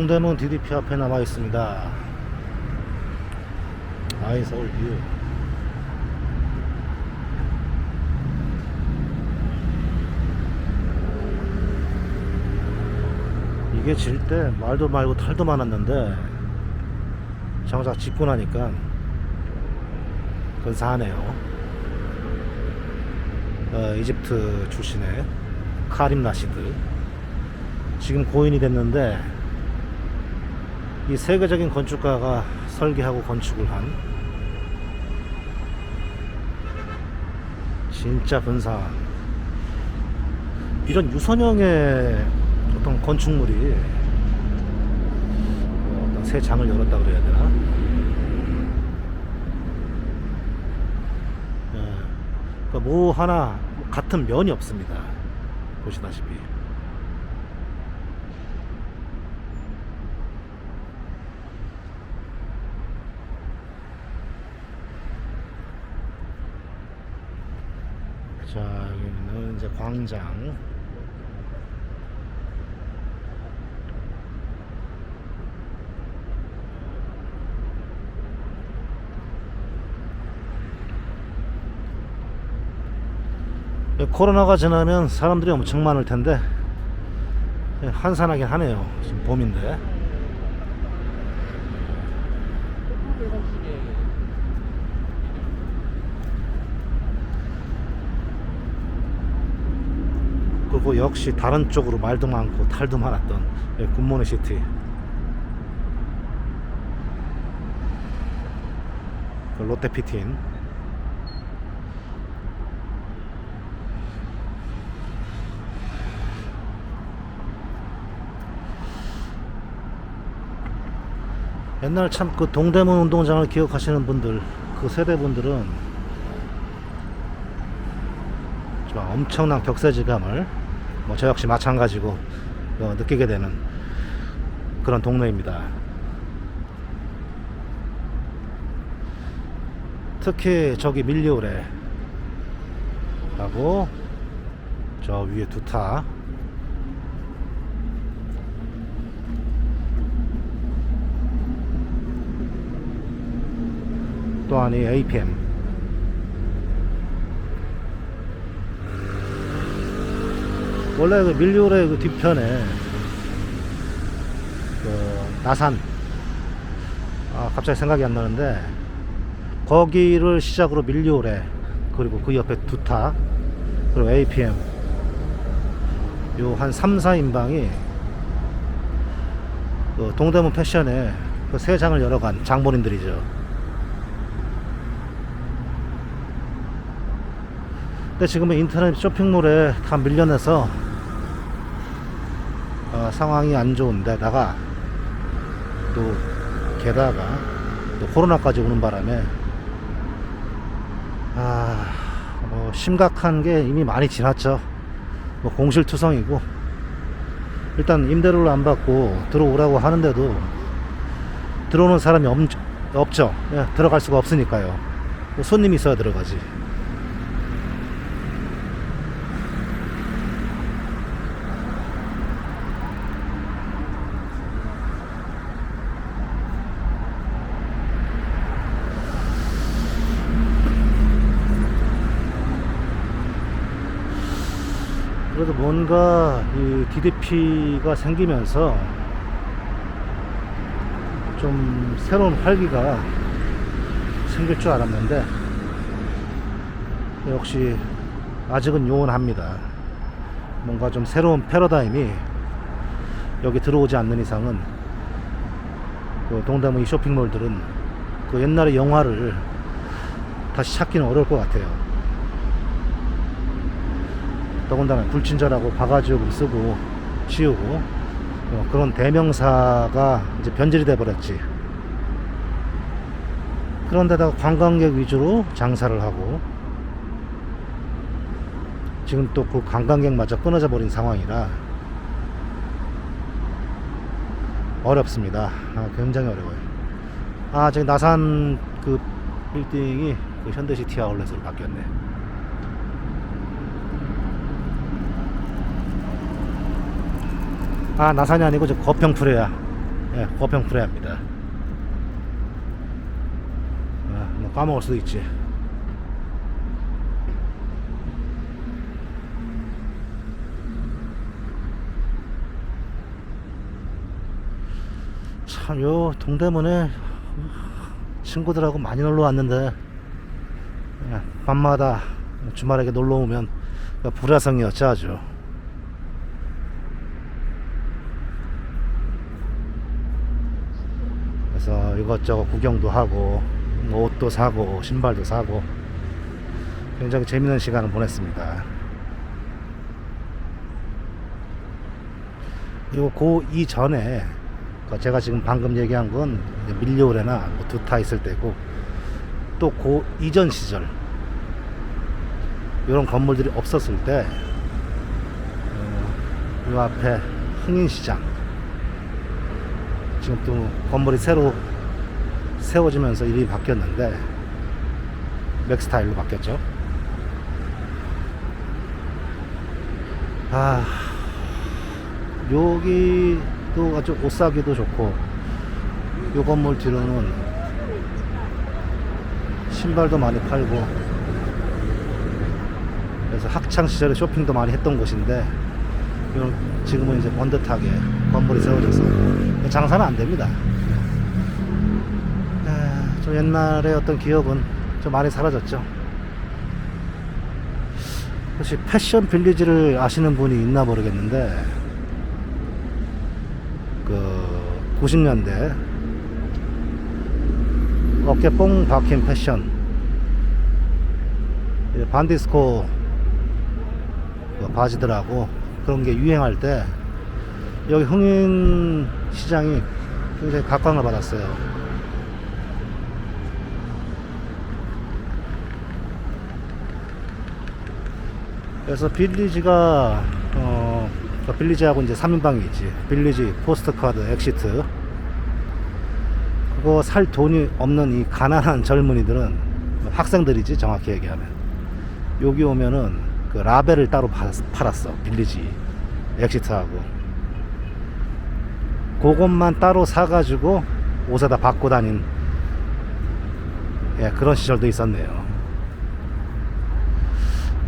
동대문 DDP 앞에 남아 있습니다. 아이 서울 뷰. 이게 질 때 말도 말고 탈도 많았는데 장작 짓고 나니까 근사하네요. 어, 이집트 출신의 카림 나시드 지금 고인이 됐는데 이 세계적인 건축가가 설계하고 건축을 한 진짜 근사한 이런 유선형의 어떤 건축물이 어, 어떤 새 장을 열었다 그래야 되나? 예. 그러니까 뭐 하나 같은 면이 없습니다. 보시다시피. 자, 여기는 이제 광장. 예, 코로나가 지나면 사람들이 엄청 많을 텐데 예, 한산하긴 하네요. 지금 봄인데. 그리고 역시 다른 쪽으로 말도 많고 탈도 많았던 예, 굿모닝 시티. 그 롯데 피틴. 옛날 참 그 동대문 운동장을 기억하시는 분들 그 세대 분들은 정말 엄청난 격세지감을 뭐 저 역시 마찬가지고 어, 느끼게 되는 그런 동네입니다. 특히 저기 밀리오레 하고 저 위에 두타 또한 이 APM 원래 그 밀리오레 그 뒤편에 그 나산 아 갑자기 생각이 안 나는데 거기를 시작으로 밀리오레 그리고 그 옆에 두타 그리고 APM 요 한 3, 4인방이 그 동대문 패션에 그 세 장을 열어간 장본인들이죠. 근데 지금은 인터넷 쇼핑몰에 다 밀려내서 어, 상황이 안 좋은데다가 또 게다가 또 코로나까지 오는 바람에 아, 뭐 심각한 게 이미 많이 지났죠. 뭐 공실투성이고 일단 임대료를 안 받고 들어오라고 하는데도 들어오는 사람이 없, 없죠. 예, 들어갈 수가 없으니까요. 뭐 손님이 있어야 들어가지. 그래도 뭔가 이 DDP가 생기면서 좀 새로운 활기가 생길 줄 알았는데 역시 아직은 요원합니다. 뭔가 좀 새로운 패러다임이 여기 들어오지 않는 이상은 그 동대문 이 쇼핑몰들은 그 옛날의 영화를 다시 찾기는 어려울 것 같아요. 더군다나 불친절하고 바가지옥을 쓰고 치우고 어, 그런 대명사가 이제 변질이 돼 버렸지. 그런데다가 관광객 위주로 장사를 하고 지금 또 그 관광객마저 끊어져 버린 상황이라 어렵습니다. 아, 굉장히 어려워요. 아, 저기 나산 그 빌딩이 그 현대시티 아울렛으로 바뀌었네. 아 나산이 아니고 저 거평 프레야 예, 고평 프레아입니다. 아, 뭐 까먹을 수도 있지. 참, 요 동대문에 친구들하고 많이 놀러 왔는데, 예, 밤마다 주말에 놀러 오면 불화성이었죠, 아주. 그래서 이것저것 구경도 하고 뭐 옷도 사고 신발도 사고 굉장히 재밌는 시간을 보냈습니다. 그리고 그 이전에 그 제가 지금 방금 얘기한 건 밀리오레나 뭐 두타 있을 때고 또 그 이전 시절 이런 건물들이 없었을 때, 어, 이 앞에 흥인시장 지금 또 건물이 새로 세워지면서 이름이 바뀌었는데 맥스타일로 바뀌었죠. 아 여기도 아주 옷 사기도 좋고 요 건물 뒤로는 신발도 많이 팔고 그래서 학창 시절에 쇼핑도 많이 했던 곳인데 요- 지금은 이제 번듯하게 건물이 세워져서 장사는 안 됩니다. 아, 좀 옛날의 어떤 기억은 좀 많이 사라졌죠. 혹시 패션 빌리지를 아시는 분이 있나 모르겠는데 그 90년대 어깨 뽕 박힌 패션 이 반디스코 그 바지들하고 그런 게 유행할 때 여기 흥인 시장이 굉장히 각광을 받았어요. 그래서 빌리지가 어그 빌리지하고 이제 3인방이 있지. 빌리지 포스트카드 엑시트 그거 살 돈이 없는 이 가난한 젊은이들은 학생들이지 정확히 얘기하면 여기 오면은 그 라벨을 따로 팔- 팔았어 빌리지 엑시트하고 그것만 따로 사가지고 옷에다 받고 다닌 예, 그런 시절도 있었네요.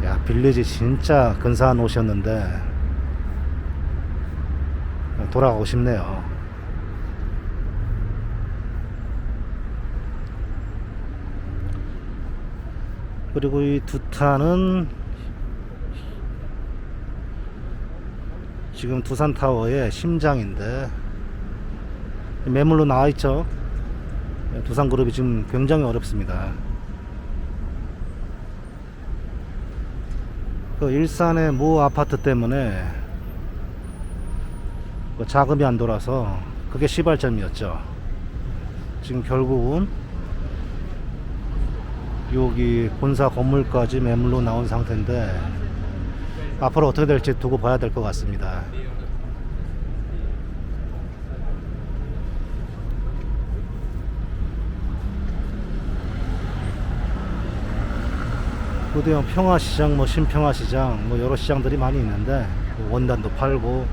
야 빌리지 진짜 근사한 옷이었는데 돌아가고 싶네요. 그리고 이 두타는 지금 두산타워의 심장인데 매물로 나와 있죠. 두산그룹이 지금 굉장히 어렵습니다. 그 일산의 모 아파트 때문에 그 자금이 안 돌아서 그게 시발점이었죠. 지금 결국은 여기 본사 건물까지 매물로 나온 상태인데 앞으로 어떻게 될지 두고 봐야 될 것 같습니다. 고대형 평화시장, 뭐 신평화시장, 뭐 여러 시장들이 많이 있는데 뭐 원단도 팔고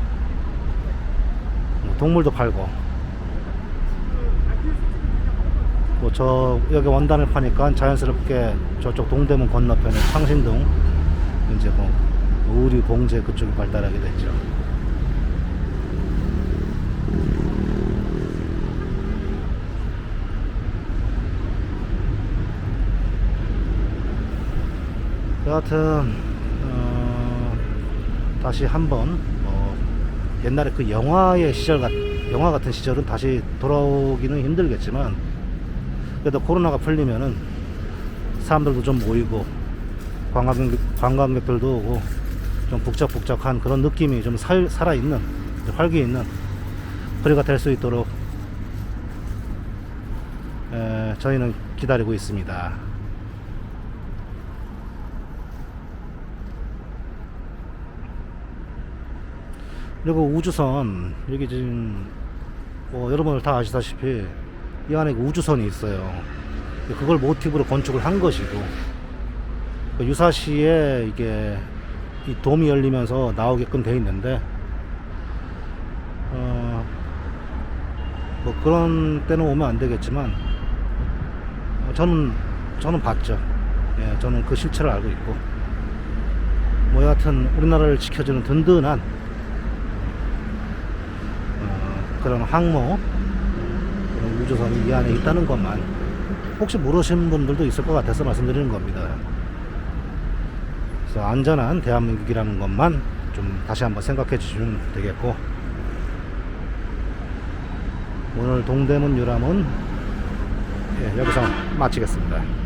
뭐 동물도 팔고 뭐 저 여기 원단을 파니까 자연스럽게 저쪽 동대문 건너편에 창신동 이제 뭐 의류 봉제 그쪽이 발달하게 됐죠. 여하튼 어, 다시 한번 뭐 옛날에 그 영화의 시절 같 영화 같은 시절은 다시 돌아오기는 힘들겠지만 그래도 코로나가 풀리면은 사람들도 좀 모이고 관광객, 관광객들도 오고 좀 북적북적한 그런 느낌이 좀 살, 살아있는 활기 있는 거리가 될 수 있도록 에, 저희는 기다리고 있습니다. 그리고 우주선 여기 지금 뭐 여러분들 다 아시다시피 이 안에 그 우주선이 있어요. 그걸 모티브로 건축을 한 것이고 그 유사시에 이게 이 돔이 열리면서 나오게끔 돼 있는데 어, 뭐 그런 때는 오면 안 되겠지만 어, 저는 저는 봤죠. 예, 저는 그 실체를 알고 있고 뭐 여하튼 우리나라를 지켜주는 든든한 어, 그런 항모 그런 우주선이 이 안에 있다는 것만 혹시 모르시는 분들도 있을 것 같아서 말씀드리는 겁니다. 그래서 안전한 대한민국이라는 것만 좀 다시 한번 생각해 주시면 되겠고 오늘 동대문 유람은 예, 여기서 마치겠습니다.